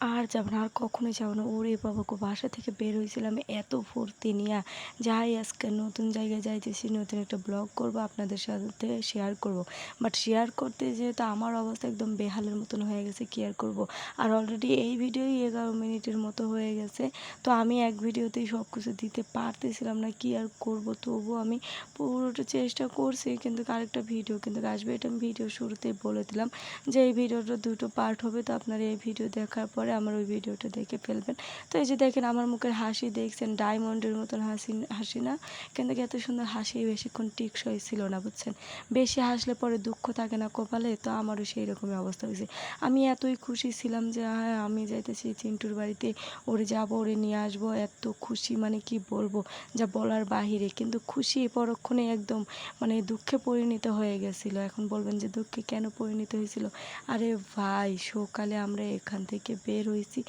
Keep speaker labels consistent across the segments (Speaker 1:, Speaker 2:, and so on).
Speaker 1: আর যাব না, আর কখনোই যাব না। ওরে বাবা গো, বাসা থেকে বের হয়েছিলাম এত ফুর্তি নিয়া। যাই আজকে নতুন জায়গায় যাইতেছি, নতুন একটা ব্লগ করব, আপনাদের সাথে শেয়ার করব। বাট শেয়ার করতে যেহেতু আমার অবস্থা একদম বেহালের মতন হয়ে গেছে, কি আর করব? আর অলরেডি এই ভিডিওই এগারো মিনিটের মতো হয়ে গেছে। তো আমি এক ভিডিওতেই সব কিছু দিতে পারতেছিলাম না, কি আর করব? তবু আমি পুরোটা চেষ্টা করছি, কিন্তু আরেকটা ভিডিও কিন্তু আসবে। এটা আমি ভিডিও শুরুতেই বলে দিলাম যে, এই ভিডিওটা দুটো পার্ট হবে। তো আপনারা এই ভিডিও দেখার পরে আমার ওই ভিডিওটা দেখে ফেলবেন। তো এই যে দেখেন আমার মুখের হাসি দেখছেন, ডায়মন্ডের মতন হাসি হাসি না? কিন্তু এত সুন্দর হাসি বেশিক্ষণ টিকসই ছিল না, বুঝছেন? বেশি হাসলে পরে দুঃখ থাকে না কপালে, তো আমারও সেই রকমই অবস্থা হয়েছে। আমি এতই খুশি ছিলাম যে হ্যাঁ আমি যাইতেছি চিন্টুর বাড়িতে, ওরে যাব, ওরে নিয়ে আসব, এত খুশি মানে কি বলব, যা বলার বাহিরে। কিন্তু খুশি পরক্ষণে একদম মানে দুঃখে পরিণত হয়ে গেছিল। এখন বলবেন যে দুঃখে কেন পরিণত হয়েছিল? আরে ভাই, সকালে আমরা এখান থেকে বের হয়েছি।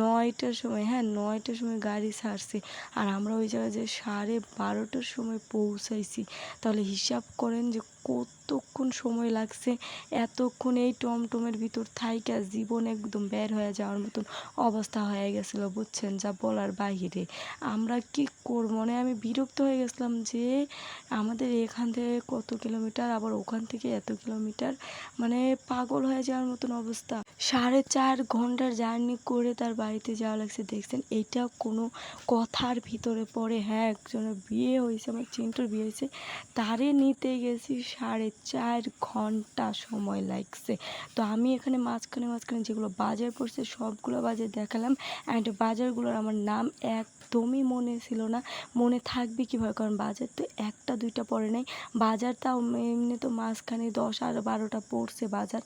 Speaker 1: নয়টার সময় হ্যাঁ নয়টার সময় গাড়ি সারছে আর আমরা ওই জায়গায় যে সাড়ে বারোটার সময় পৌঁছাইছি, তাহলে হিসাব করেন যে কতক্ষণ সময় লাগছে? এতক্ষণ এই টমটমের ভিতর থাইকা জীবন একদম বের হয়ে যাওয়ার মতন অবস্থা হয়ে গেছিল, বুঝছেন? যা বলার বাহিরে। আমরা কি করব? মানে আমি বিরক্ত হয়ে গেছিলাম যে আমাদের এখান থেকে কত কিলোমিটার, আবার ওখান থেকে এত কিলোমিটার? মানে পাগল হয়ে যাওয়ার মতন অবস্থা। সাড়ে চার ঘণ্টার জার্নি করে তার বাড়িতে যাওয়া লাগছে, দেখছেন? এইটা কোনো কথার ভিতরে পড়ে। হ্যাঁ একজনের বিয়ে হয়েছে, আমার চিন্টুর বিয়ে হয়েছে। তারে নিতে গেছি সাড়ে চার ঘণ্টা সময় লাগছে। তো আমি এখানে মাঝখানে মাঝখানে যেগুলো বাজার পড়ছে সবগুলো বাজার দেখালাম অ্যান্ড বাজারগুলোর আমার নাম একদমই মনে ছিল না। মনে থাকবে কীভাবে? কারণ বাজার তো একটা দুইটা পড়ে নাই। বাজার তাও এমনি তো মাঝখানে দশ আর বারোটা পড়ছে বাজার।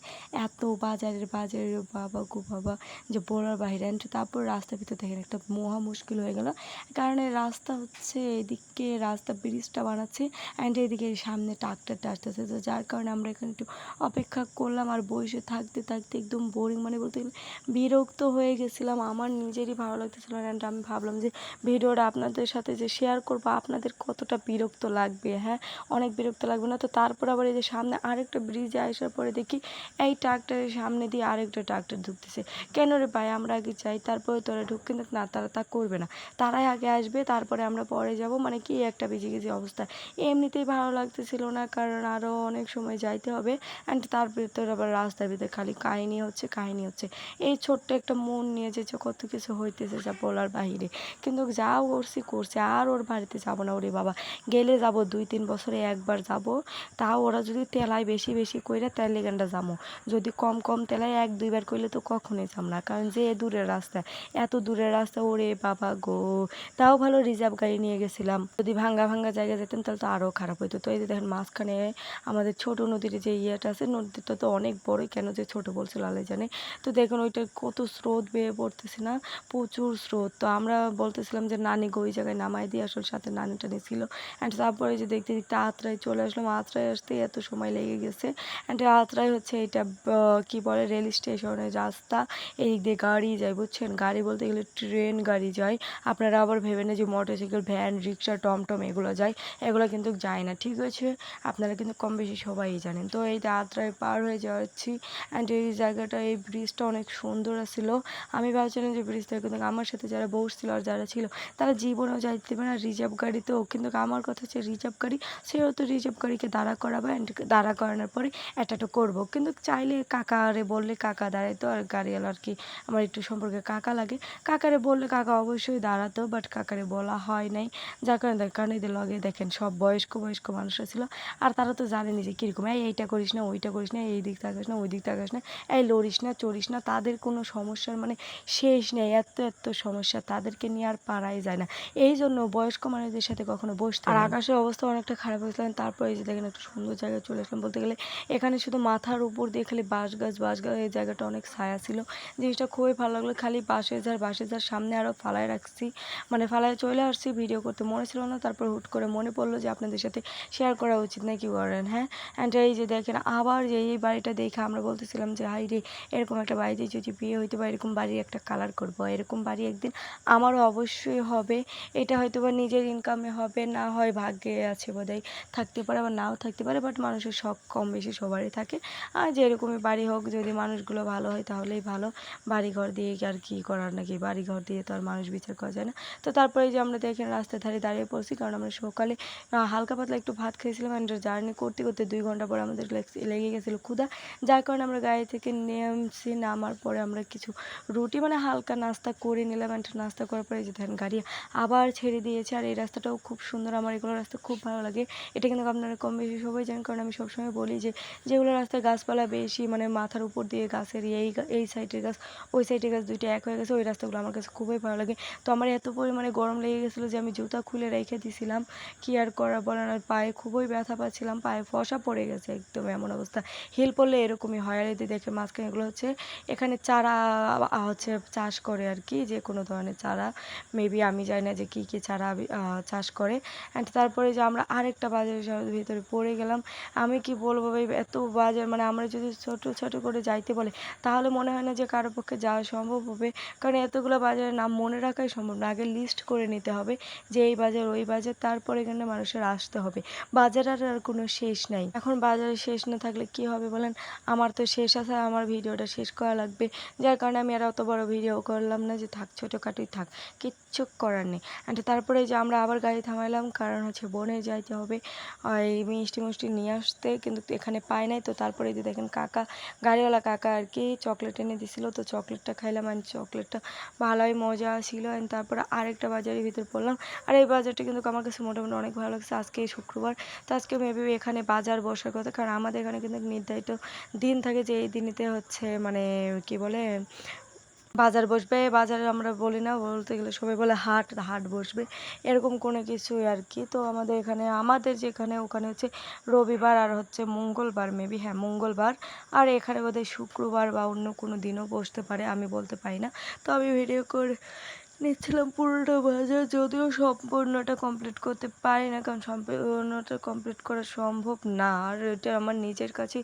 Speaker 1: এত বাজারের বাজারের বাবা গো বাবা। যে বলার বাইরে। অ্যান্ড তারপর রাস্তার ভিতর দেখেন একটা মহা মুশকিল হয়ে গেল। কারণ রাস্তা হচ্ছে এদিকে রাস্তা ব্রিজটা বানাচ্ছে অ্যান্ড এদিকে সামনে ট্রাক্টরটা আসতেছে তো যার কারণে আমরা এখানে একটু অপেক্ষা করলাম আর বসে থাকতে থাকতে একদম বোরিং মানে বলতে গেলে বিরক্ত হয়ে গেছিলাম। আমার নিজেরই ভালো লাগতেছিল না। আমি ভাবলাম যে ভিডিওটা আপনাদের সাথে যে শেয়ার করব, আপনাদের কতটা বিরক্ত লাগবে? হ্যাঁ অনেক বিরক্ত লাগবে না? তো তারপর আবার এই যে সামনে আরেকটা ব্রিজে আসার পরে দেখি এই ট্রাক্টরের সামনে দিয়ে আরেকটা ট্রাক্টর ঢুকতেছে। কেন রে ভাই, আমরা আগে যাই, তারপরে তোরা ঢুক কিন্তু না। তারা তা করবে না। তারাই আগে আসবে, তারপরে আমরা পরে যাব। মানে কি একটা বেজে গেছে অবস্থা। এমনিতেই ভালো লাগতেছিল না, কারণ আরও অনেক সময় যাইতে হবে। অ্যান্ড তার ভিতরে আবার রাস্তার ভিতরে খালি কাহিনি হচ্ছে কাহিনি হচ্ছে। এই ছোট্ট একটা মন নিয়ে যে যে কত কিছু হইতেছে যা বলার বাহিরে। কিন্তু যা করছি করছে, আর ওর বাড়িতে যাব না ওরে বাবা। গেলে যাব, দুই তিন বছরে একবার যাব। তাও ওরা যদি তেলায় বেশি বেশি কইরা তাহলে গানটা যাব যদি কম কম তেলায় এক দুইবার করলে তো কখনোই যাব না। কারণ যে দূরের রাস্তা, এত দূরের রাস্তা, ওরে বাবা গো। তাও ভালো রিজার্ভ গাড়ি নিয়ে গেছিলাম। যদি ভাঙ্গা ভাঙ্গা জায়গায় যেতাম তাহলে তো আরও খারাপ হইতো। তো এই যে দেখেন মাঝখানে আমাদের ছোট নদীর যে ইয়েটা আছে, নদীটা তো অনেক বড়ই। কেন যে ছোট বলছিল আলাই জানে। তো দেখুন ওইটা কত স্রোত বেয়ে পড়তেছে না? প্রচুর স্রোত। তো আমরা বলতেছিলাম যে, নানি গো, ওই জায়গায় নামাই দিয়ে আসলে সাথে নানি টানি ছিল অ্যান্ড তারপরে যে দেখতে দেখতে আত্রায় চলে আসলাম। আত্রায় আসতে এত সময় লেগে গেছে। অ্যান্ড আত্রায় হচ্ছে এটা কি বলে, রেল স্টেশনের রাস্তা। এই দিয়ে গাড়ি যায়, বুঝছেন? গাড়ি বলতে গেলে ট্রেন গাড়ি যায়। আপনারা আবার ভেবে না যে, মোটরসাইকেল, ভ্যান, রিক্সা, টমটম এগুলো যায়। এগুলো কিন্তু যায় না। ঠিক আছে? আপনারা কিন্তু কম বেশি সবাই জানেন। তো এই আত্রায় পার হয়ে যাচ্ছি অ্যান্ড এই জায়গাটা, এই ব্রিজটা অনেক সুন্দর ছিল। আমি ভাবছিলাম যে ব্রিজটা কিন্তু আমার সাথে যারা বসছিল আর যারা ছিল, তারা জীবনেও যাইতে পারে না রিজার্ভ গাড়িতেও। কিন্তু আমার কথা হচ্ছে রিজার্ভ গাড়ি সেহেতু রিজার্ভ গাড়িকে দাঁড়া করাবো অ্যান্ড দাঁড়া করানোর পরে একটা করব। কিন্তু চাইলে কাকারে বললে কাকা দাঁড়াইতো আর গাড়িওয়ালা আর কি, আমার একটু সম্পর্কে কাকা লাগে। কাকারে বললে কাকা অবশ্যই দাঁড়াতো বাট কাকারে বলা হয় নাই। যার কারণে দেখ কারণ লগে দেখেন সব বয়স্ক বয়স্ক মানুষরা ছিল। আর তারা তো জানেনি যে কীরকম এই এইটা করিস না ওইটা করিস না এই দিক তাকাস না ওই দিক তাকাস না এই লড়িস না চড়িস না। তাদের কোনো সমস্যার মানে শেষ নেই এত এত সমস্যা তাদেরকে নিয়ে আর পারাই যায় না। এই জন্য বয়স্ক মানুষদের সাথে কখনো বসতে আর আকাশের অবস্থা অনেকটা খারাপ হয়েছিল তারপরে এই যে দেখেন একটা সুন্দর জায়গায় চলে আসলাম বলতে গেলে এখানে শুধু মাথার উপর দিয়ে খালি বাঁশ গাছ বাঁশ গাছ এই জায়গাটা অনেক ছায়া ছিল। জিনিসটা খুবই ভালো লাগল। খালি বাঁশের ঝাড় বাঁশের ঝাড় সামনে আরও ফালায় রাখছি মানে ফালায় চলে আসছি ভিডিও করতে মনে ছিল না। তারপর হুট করে মনে পড়ল যে আপনাদের সাথে শেয়ার করা উচিত নাকি করেন হ্যাঁ? অ্যান্ড এই যে দেখেন, আবার যে এই বাড়িটা দেখে আমরা বলতেছিলাম যে হাই রে, এরকম একটা বাড়িতে যদি বিয়ে হইতে বা এরকম বাড়ি একটা কালার করব, এরকম বাড়ি একদিন আমারও অবশ্যই হবে। এটা হয়তো বা নিজের ইনকামে হবে, না হয় ভাগ্যে আছে বোধহয়, থাকতে পারে বা নাও থাকতে পারে বাট মানুষের শখ কম বেশি সবারই থাকে। আর যেরকমই বাড়ি হোক, যদি মানুষগুলো ভালো হয়, তাহলেই ভালো। বাড়ি ঘর দিয়ে আর কি করার নাকি? বাড়ি ঘর দিয়ে তো আর মানুষ বিচার করা যায় না। তো তারপরে যে আমরা দেখেন রাস্তার ধারে দাঁড়িয়ে পড়ছি, কারণ আমরা সকালে হালকা পাতলা একটু ভাত খেয়েছিলাম অ্যান্ড জার্নি করতে করতে দুই ঘণ্টা পর আমাদের লেগ- গেছিল ক্ষুধা। যার কারণে আমরা গাড়ি থেকে নেমছি, নামার পরে আমরা কিছু রুটি মানে হালকা নাস্তা করে নিলাম। একটা নাস্তা করার পরে যে দেখেন গাড়ি আবার ছেড়ে দিয়েছে। আর এই রাস্তাটাও খুব সুন্দর। আমার এগুলো রাস্তা খুব ভালো লাগে। এটা কিন্তু আপনারা কম বেশি সবাই জানেন। কারণ আমি সবসময় বলি যে, যেগুলো রাস্তায় গাছপালা বেশি মানে মাথার উপর দিয়ে গাছের এই এই সাইডের গাছ, ওই সাইডের গাছ দুইটা এক হয়ে গেছে। ওই রাস্তাগুলো আমার কাছে খুবই ভালো লাগে। তো আমার এত পরিমাণে গরম লেগে গেছিল যে আমি জুতা খুলে রেখে দিছিলাম। কি আর করা বলার? পায়ে খুবই ব্যথা পাচ্ছিলাম। পায়ে ফসা পড়ে গেছে একদম এমন অবস্থা। হিল পড়লে এরকমই হয়। আর এদের দেখে মাঝখানে এগুলো হচ্ছে, এখানে চারা হচ্ছে চাষ করে আর কি, যে কোনো ধরনের চারা। মেবি আমি জানি না যে কী কী চারা চাষ করে। অ্যান্ড তারপরে যে আমরা আরেকটা বাজারের ভিতরে পড়ে গেলাম। আমি কি বলব ভাই, এত বাজার মানে আমরা যদি ছোট ছোট করে যাইতে বলে, তাহলে মনে হয় না যে কারও পক্ষে যাওয়া সম্ভব হবে। কারণ এতগুলো বাজারের নাম মনে রাখাই সম্ভব না। আগে লিস্ট করে নিতে হবে যে এই বাজার, ওই বাজার, তারপরে এখানে মানুষের আসতে হবে। বাজার আর আর কোনো শেষ নাই। এখন বাজারে শেষ না থাকলে কি হবে বলেন? আমার তো শেষ আছে, আমার ভিডিওটা শেষ করা লাগবে। যার কারণে আমি আর অত বড় ভিডিও করলাম না যে থাক, ছোটোখাটোই থাক, কিচ্ছু করার নেই। অ্যান্ড তারপরে যে আমরা আবার গাড়ি থামাইলাম, কারণ হচ্ছে বনে যাইতে হবে। এই মিষ্টি মিষ্টি নিয়ে আসতে, কিন্তু এখানে পাই নাই। তো তারপরে যে দেখেন কাকা, গাড়িওয়ালা কাকা আর কি চকলেট এনে দিছিল। তো চকলেটটা খাইলাম অ্যান্ড চকলেটটা ভালোই মজা ছিল। অ্যান্ড তারপরে আরেকটা বাজারের ভিতর পড়লাম। আর এই বাজারটা কিন্তু আমার কাছে মোটামুটি অনেক ভালো লাগছে। আজকে শুক্রবার। তো আজকে মেবি এখানে বাজার বসার কথা, কারণ আমাদের এখানে কিন্তু নির্ধারিত দিন থাকে যে এই দিনেতে হচ্ছে মানে কি বলে, বাজার বসবে। বাজারে আমরা বলি না, বলতে গেলে সবাই বলে হাট হাট বসবে। এরকম কোনো কিছুই আর কি। তো আমাদের এখানে, আমাদের যেখানে, ওখানে হচ্ছে রবিবার আর হচ্ছে মঙ্গলবার মেবি হ্যাঁ মঙ্গলবার। আর এখানে বোধহয় শুক্রবার বা অন্য কোনো দিনও বসতে পারে, আমি বলতে পারি না। তো আমি ভিডিও করে নিচ্ছিলাম পুরোটা বাজার, যদিও সম্পূর্ণটা কমপ্লিট করতে পারি না, কারণ সম্পূর্ণটা কমপ্লিট করা সম্ভব না। আর এটা আমার নিজের কাছে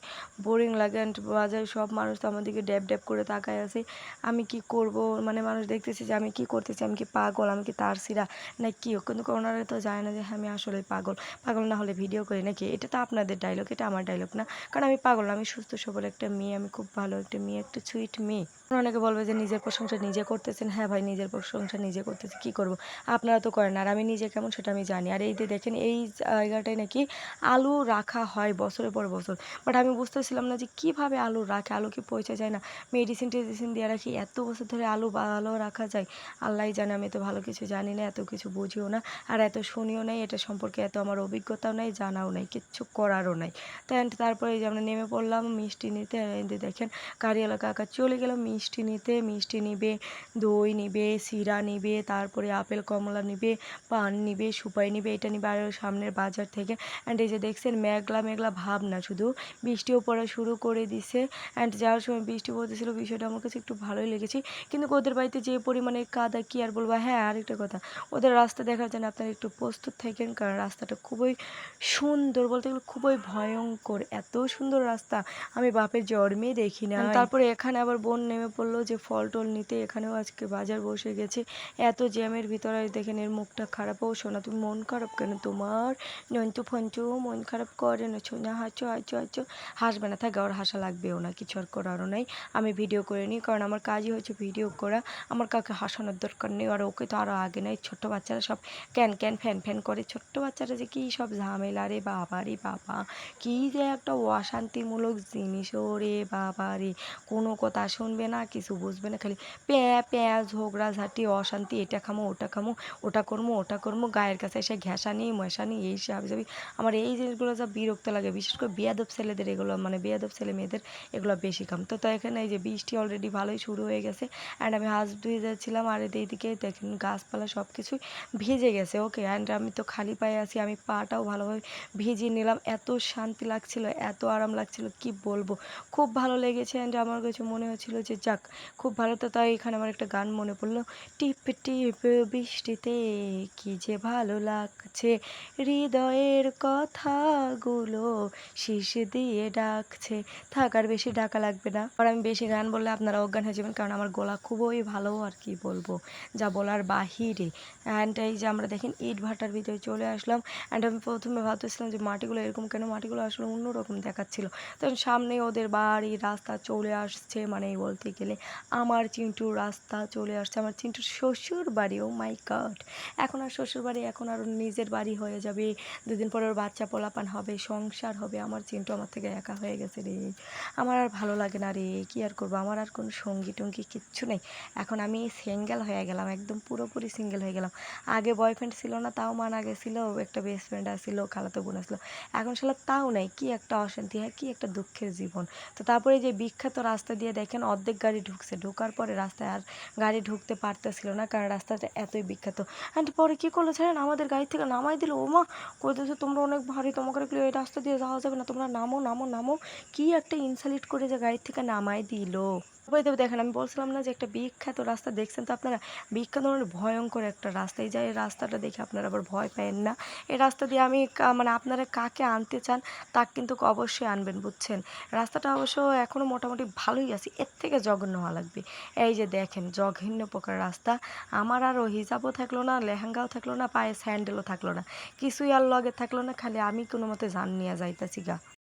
Speaker 1: বোরিং লাগে অ্যান্ড বাজারে সব মানুষ তো আমার দিকে ড্যাব ড্যাব করে তাকায় আছে। আমি কি করব? মানে মানুষ দেখতেছে যে আমি কি করতেছি, আমি কি পাগল, আমি কি তার সিরা না কি কিন্তু ওনারা তো জানে না যে আমি আসলে পাগল। পাগল না হলে ভিডিও করি নাকি? এটা তো আপনাদের ডায়লগ এটা আমার ডায়লগ না। কারণ আমি পাগল, আমি সুস্থ, সবল একটা মেয়ে, আমি খুব ভালো একটা মেয়ে, একটা সুইট মেয়ে। অনেকে বলবে যে নিজের প্রশংসা নিজে করতেছেন। হ্যাঁ ভাই, নিজের প্রশংসা নিজে করতেছি, কি করব? আপনারা তো করেন, আর আমি নিজে কেমন সেটা আমি জানি। আর এই যে দেখেন, এই জায়গাটায় নাকি আলু রাখা হয় বছরের পর বছর। বাট আমি বুঝতেছিলাম না যে কীভাবে আলু রাখে, আলু কি পচে যায় না? মেডিসিন টেডিসিন দিয়ে রাখি, এত বছর ধরে আলু ভালো রাখা যায়। আল্লাহই জানে, আমি তো ভালো কিছু জানি না, এত কিছু বুঝিও না। আর এত শুনিও নাই, এটা সম্পর্কে এত আমার অভিজ্ঞতাও নাই, জানাও নাই, কিচ্ছু করারও নাই। তারপরে যে আমরা নেমে পড়লাম, মিষ্টি নিতে দেখেন, কারিয়ালা কাকা চলে গেল, মিষ্টি নিতে মিষ্টি নিবে দই নিবে সিরা নিবে তারপরে আপেল কমলা নিবে পান নিবে সুপারি নিবে এটা নিবে আর সামনের বাজার থেকে। অ্যান্ড এই যে দেখছেন মেঘলা মেঘলা ভাব না শুধু। বৃষ্টিও পড়া শুরু করে দিছে। অ্যান্ড যাওয়ার সময় বৃষ্টি পড়তেছিল বিষয়টা আমার কাছে একটু ভালোই লেগেছে। কিন্তু ওদের বাড়িতে যে পরিমাণে কাদা কি আর বলব? হ্যাঁ আরেকটা কথা। ওদের রাস্তা দেখার জন্য আপনারা একটু প্রস্তুত থাকেন কারণ রাস্তাটা খুবই সুন্দর বলতে গেলে খুবই ভয়ঙ্কর। এত সুন্দর রাস্তা। আমি বাপের জন্মেই দেখি না তারপরে এখানে আবার বোন নেমে পড়ল যে ফল টল নিতে, এখানেও আজকে বাজার বসে গেছে। এত জ্যামের ভিতরে দেখেন এর মুখটা খারাপ। ও শোনা তুমি মন খারাপ কেন? তোমার নন্তু ফন্তু মন খারাপ করে না। সোনা, হাঁচো হাঁচো হাঁচো। হাসবে না, থাকে, ওর হাসা লাগবেও না, কিছু আর করারও নাই। আমি ভিডিও করে নিই, কারণ আমার কাজই হচ্ছে ভিডিও করা। আমার কাউকে হাসানোর দরকার নেই, আর ওকে তো আরও আগে নেই। ছোট্ট বাচ্চারা সব ক্যান ক্যান, ফ্যান ফ্যান করে। ছোট্ট বাচ্চারা যে কী সব ঝামেলা রে বাবা রে বাবা। কী যে একটা অশান্তিমূলক জিনিস ও রে বাবা রে। কোনো কথা শুনবে না কিছু বুঝবে না, খালি প্যাঁ প্যাঁ, ঝগড়া, ঝাঁটি, অশান্তি, এটা খামো, ওটা খামো, ওটা করব ওটা করব গায়ের কাছে এসে ঘেঁষানি মশানি এই সব যাবি আমার এই জিনিসগুলো যা বিরক্ত লাগে, বিশেষ করে বেয়াদব ছেলেদের এগুলো মানে বেয়াদব ছেলে মেয়েদের, এগুলো বেশি কাম তো তাই এখানে এই যে বৃষ্টি অলরেডি ভালোই শুরু হয়ে গেছে অ্যান্ড আমি হাত ধুয়ে যাচ্ছিলাম, আর এইদিকে দেখেন গাছপালা সব কিছুই ভিজে গেছে ওকে অ্যান্ড আমি তো খালি পায়ে আছি, আমি পাটাও ভালোভাবে ভিজিয়ে নিলাম, এত শান্তি লাগছিল, এত আরাম লাগছিল, কি বলব? খুব ভালো লেগেছে অ্যান্ড আমার কাছে মনে হচ্ছিল যে যাক, খুব ভালো তো তাই এখানে আমার একটা গান মনে পড়ল। টিপ টিপ বৃষ্টিতে কি যে ভালো লাগছে, হৃদয়ের কথাগুলো শীষ দিয়ে ডাকছে। থাক, আর বেশি ডাকা লাগবে না। আর আমি বেশি গান বললে আপনারা অজ্ঞান হয়ে যাবেন, কারণ আমার গলা খুবই ভালো, আর কি বলব। যা বলার বাহিরে। অ্যান্ড এই যে আমরা দেখেন, ইট ভাটার ভিতরে চলে আসলাম। অ্যান্ড আমি প্রথমে ভাবতেছিলাম যে মাটিগুলো এরকম কেন? মাটিগুলো আসলে অন্যরকম দেখাচ্ছিল। তখন সামনে ওদের বাড়ি রাস্তা চলে আসছে মানে বলতে গেলে আমার চিন্টুর রাস্তা চলে আসছে। আমার চিন্টুর শ্বশুর বাড়ি, ও মাই গড এখন আর শ্বশুর বাড়ি, এখন আর নিজের বাড়ি হয়ে যাবে। দুদিন পর ওর বাচ্চা পোলাপান হবে, সংসার হবে। আমার চিন্টু আমার থেকে একা হয়ে গেছে রে। আমার আর ভালো লাগে না রে। কি আর করব? আমার আর কোনো সঙ্গী টঙ্গি কিচ্ছু নেই। এখন আমি সিঙ্গেল হয়ে গেলাম, একদম পুরোপুরি সিঙ্গেল হয়ে গেলাম। আগে বয়ফ্রেন্ড ছিল না, তাও মানা গেছিল একটা বেস্ট ফ্রেন্ড আসছিল খালাতো বোন আসলো এখন সালা তাও নেই। কি একটা অশান্তি, হয়, কি একটা দুঃখের জীবন। তো তারপরে যে বিখ্যাত রাস্তা দিয়ে দেখেন, অর্ধেক গাড়ি ঢুকছে। ঢোকার পরে রাস্তায় আর গাড়ি ঢুকতে পারতেছিল না, কারণ রাস্তাটা এতই বিখ্যাত। অ্যান্ড পরে কী করল জানেন? আমাদের গাড়ি থেকে নামাই দিল। ওমা কইতেছে, তোমরা অনেক ভারী, তোমাকে রাখলে এই রাস্তা দিয়ে যাওয়া যাবে না। তোমরা নামো নামো নামো। কি একটা ইনসালিট করে যে গাড়ি থেকে নামাই দিল। তারপরে তো দেখেন, আমি বলছিলাম না যে একটা বিখ্যাত রাস্তা দেখছেন? তো আপনারা, বিখ্যাত মানে ভয়ঙ্কর একটা রাস্তা। এই যে রাস্তাটা দেখে আপনারা আবার ভয় পাবেন না। এই রাস্তা দিয়ে আমি মানে আপনারা কাকে আনতে চান, তা কিন্তু অবশ্যই আনবেন, বুঝছেন? রাস্তাটা অবশ্য এখনও মোটামুটি ভালোই আছে। এর থেকে জঘন্য হওয়া লাগবে। এই যে দেখেন, জঘন্য প্রকার রাস্তা। আমার আর ও হিজাবও থাকল না, লেহেঙ্গাও থাকল না, পায়ে স্যান্ডেলও থাকল না। কিছুই আর লগে থাকল না, খালি আমি কোনো মতে জান নিয়ে যাইতাছি গা।